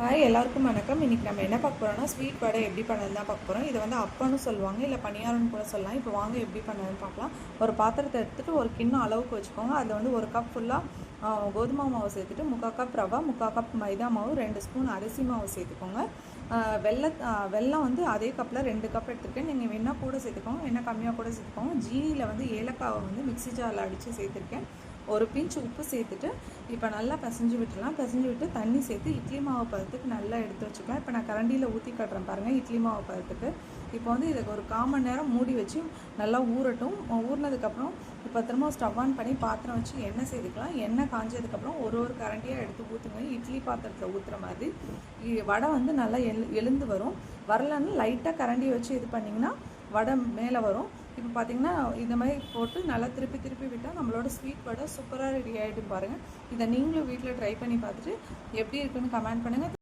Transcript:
Hi எல்லாருக்கும் வணக்கம். இன்றைக்கி நம்ம என்ன பார்க்க போகிறோம்னா ஸ்வீட் வடை எப்படி பண்ணது தான் பார்க்க போகிறோம் இதை வந்து அப்பன்னு சொல்லுவாங்க இல்லை பணியாரம்னு கூட சொல்லலாம். இப்போ வாங்க எப்படி பண்ணதுன்னு பார்க்கலாம். ஒரு பாத்திரத்தை எடுத்துகிட்டு ஒரு கிண்ணம் அளவுக்கு வச்சுக்கோங்க. அதில் வந்து ஒரு கப் ஃபுல்லாக கோதுமை மாவு சேர்த்துட்டு முக்கால் கப் ரவா முக்கால் கப் மைதா மாவு ரெண்டு ஸ்பூன் அரிசி மாவு சேர்த்துக்கோங்க. ஆஹ் வெள்ளை வெல்லம் வந்து அதே கப்பில் ரெண்டு கப் எடுத்துருக்கேன் நீங்கள் வேணால் கூட சேர்த்துக்கோங்க. வேணால் கம்மியாக கூட சேர்த்துக்கோங்க. ஜீனியில் வந்து ஏலக்காவை வந்து மிக்ஸி ஜாரில் அடித்து சேர்த்துருக்கேன். ஒரு பிஞ்ச் உப்பு சேர்த்துட்டு இப்போ நல்லா பிசைஞ்சு விட்டுலாம் பிசைஞ்சு விட்டு தண்ணி சேர்த்து இட்லி மாவு பதத்துக்கு நல்லா எடுத்து வச்சுக்கலாம். இப்போ நான் கரண்டியில் ஊற்றி கட்டுறேன் பாருங்கள் இட்லி மாவு பதத்துக்கு. இப்போ வந்து இதுக்கு ஒரு கால் மணி நேரம் மூடி வச்சு நல்லா ஊறட்டும். ஊறினதுக்கப்புறம் இப்போ திரும்ப ஸ்டவ் ஆன் பண்ணி பாத்திரம் வச்சு எண்ணெய் சேர்த்துக்கலாம். எண்ணெய் காஞ்சதுக்கப்புறம் ஒரு ஒரு கரண்டியாக எடுத்து ஊற்றுங்க இட்லி பாத்திரத்தில் ஊற்றுற மாதிரி. வடை வந்து நல்லா எழு எழுந்து வரும். வரலன்னு லைட்டாக கரண்டியை வச்சு இது பண்ணிங்கன்னா வடை மேலே வரும். இப்போ பார்த்தீங்கன்னா இந்த மாதிரி போட்டு நல்லா திருப்பி திருப்பி விட்டால் நம்மளோட ஸ்வீட் வடை சூப்பராக ரெடி ஆகிடும் பாருங்கள் இதை நீங்களும் வீட்டில் ட்ரை பண்ணி பார்த்துட்டு எப்படி இருக்குன்னு கமெண்ட் பண்ணுங்கள்